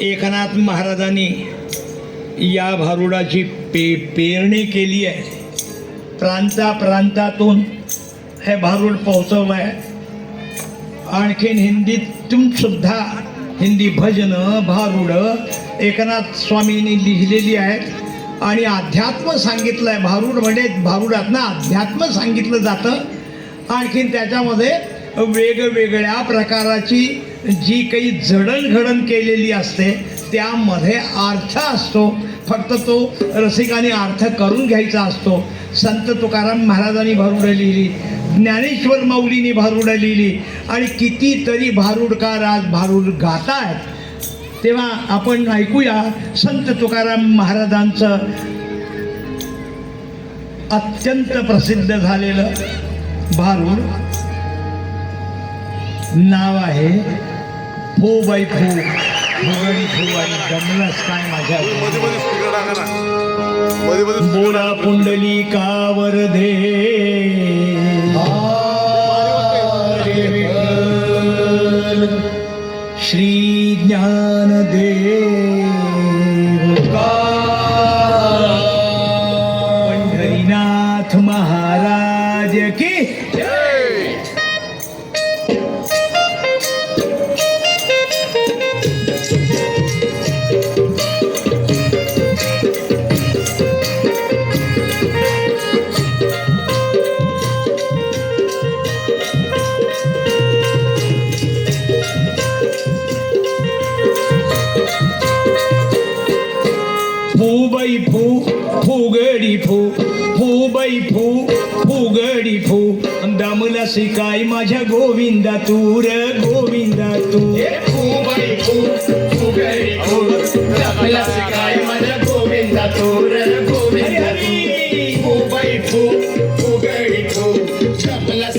एकनाथ महाराजांनी या भारुडाची पे पेरणी केली आहे. प्रांता प्रांतातून हे भारूड पोहोचवलं आहे आणखीन हिंदीतून सुद्धा हिंदी भजनं भारुड एकनाथ स्वामींनी लिहिलेली आहेत. आणि अध्यात्म सांगितलं आहे भारूड म्हणजे भारुडातनं अध्यात्म सांगितलं जातं. आणखीन त्याच्यामध्ये वेगवेगळ्या प्रकाराची जी काही जडणघडण केलेली असते त्यामध्ये अर्थ असतो. फक्त तो रसिकाने अर्थ करून घ्यायचा असतो. संत तुकाराम महाराजांनी भारुडं लिहिली ज्ञानेश्वर माऊलींनी भारुड लिहिली आणि कितीतरी भारुडकार आज भारुड गातायत. तेव्हा आपण ऐकूया संत तुकाराम महाराजांचं अत्यंत प्रसिद्ध झालेलं भारूड. नाव आहे फो बाई फो फुगडी फो आणि दमलस काय माझ्या बोला पुंडली कावर दे. फुगडी फू फूबाई फू फुगडी फू दमला शिकाय माझ्या गोविंदा तूर गोविंदा तू. फु, फुगडी फु, शिकाय माझ्या गोविंदा तूर, गोविंदा तू. फु, फुगडी फु,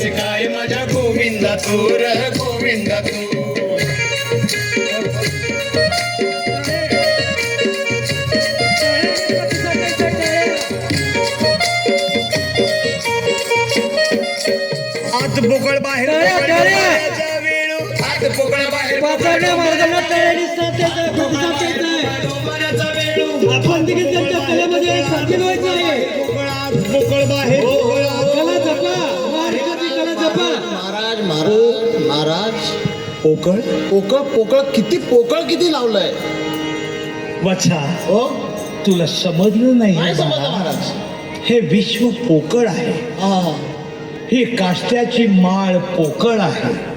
शिकाय माझ्या गोविंदा तूर, गोविंदा तू. बाहेर. हात पोकळ बाहेर मार्गाला तयारी. आपण देखील त्यांच्या कलेमध्ये व्हायचं आहे. बोकळ बाहेर बोकळ आत. कला जपा महाराष्ट्राची कला जपा. महाराज महाराज महाराज पोकळ पोकळ पोकळ किती पोकळ किती लावलंय? वच्छा हो तुला समजलं नाही हे विश्व पोकळ आहे. हा काष्ट्याची माळ पोकळ आहे.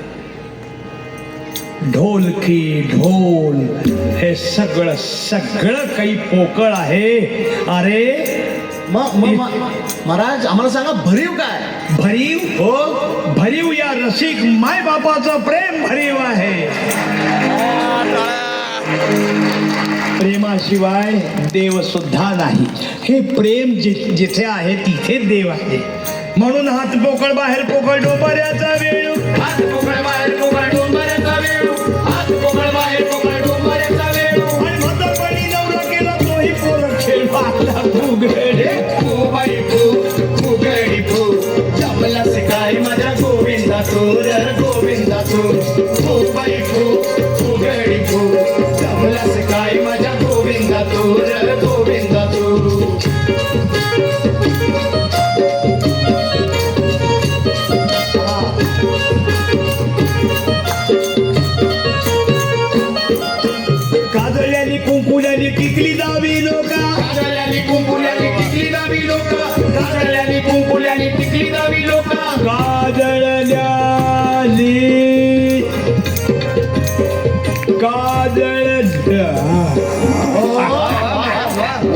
ढोलकी ढोल हे सगळं सगळं काही पोकळ आहे. अरे महाराज आम्हाला सांगा भरीव काय? भरीव? हो. भरीव या रसिक माय बापाचं प्रेम भरीव आहे. प्रेमाशिवाय देव सुद्धा नाही. हे प्रेम जि- जिथे आहे तिथे देव आहे. म्हणून हात पोकळ बाहेर पोकळ डोंबऱ्याचा वेळ हात पोकळ बाहेर पोकळ डोंबऱ्याचा वेळू. हात पोकळ बाहेर पोकळ डोंबऱ्याचा वेळू. आणि नवरा केला तोही पोर खेळ पाहला फुगडे फुबाई फु, फुगडी फु, जमला शिकाय माझ्या गोविंदा तूर, गोविंदा तूर. फुबाई फु,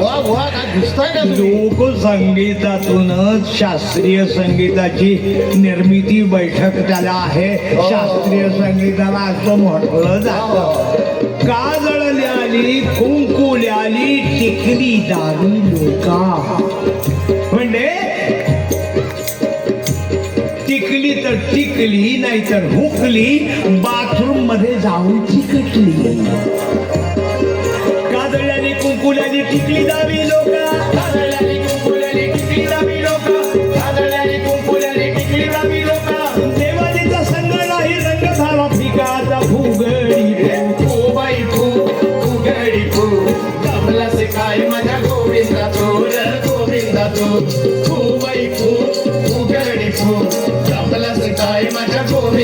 वा वा काय घुसताय का तुम्ही. लोकसंगीतातूनच शास्त्रीय संगीताची निर्मिती बैठक त्याला आहे. शास्त्रीय संगीताला असं म्हटलं जातं. काजळल्याली कुंकुल्याली टिकली दारू लोका. म्हणजे टिकली तर टिकली नाहीतर हुकली बाथरूममध्ये जाऊन चिकटली.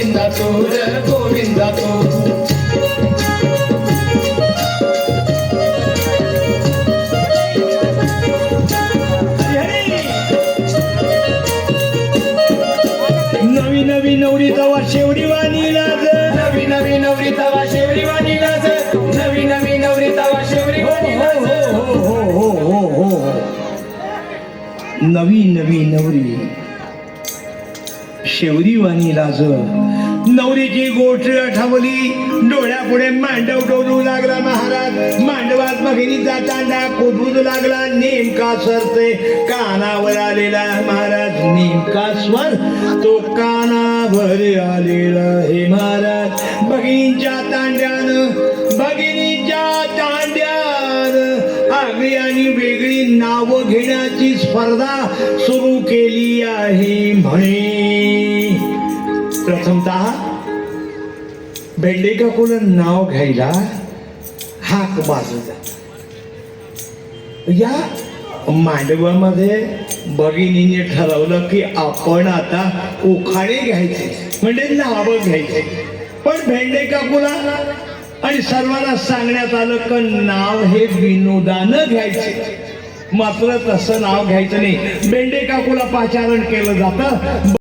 गोविंदा तू र गोविंदा तू नवी नवी नवरी तवा शेवडी वाणी लाज नवी नवी नवरी तवा शेवरी वाणी लाज नवी नवी नवरी तवा शेवरी वाणी लाज हो हो हो हो हो नवी नवी नवरी. शेवरी वाणी लाज नवरीची गोष्ट आठवली. डोळ्यापुढे मांडव डोलू लागला महाराज. मांडवात भगिनीचा तांडा कोदूद लागला? नेमका सरते कानावर आलेला महाराज. नेमका स्वर तो कानावर आलेला हे महाराज. भगिनीच्या तांड्यानं भगिनीच्या तांड्यानं आगळी आणि वेगळी नावं घेण्याची स्पर्धा सुरू केली आहे म्हणे. प्रथमतः भेंडे नाव घ्यायला हाक बाजू जात या मांडवामध्ये भगिनीने ठरवलं की आपण आता उखाणे घ्यायचे म्हणजे नावं घ्यायचे. पण भेंडे काकूला आणि सर्वांना सांगण्यात आलं की नाव हे विनोदानं घ्यायचे. मात्र तसं नाव घ्यायचं नाही. बेंडे काकूला पाचारण केलं जातं.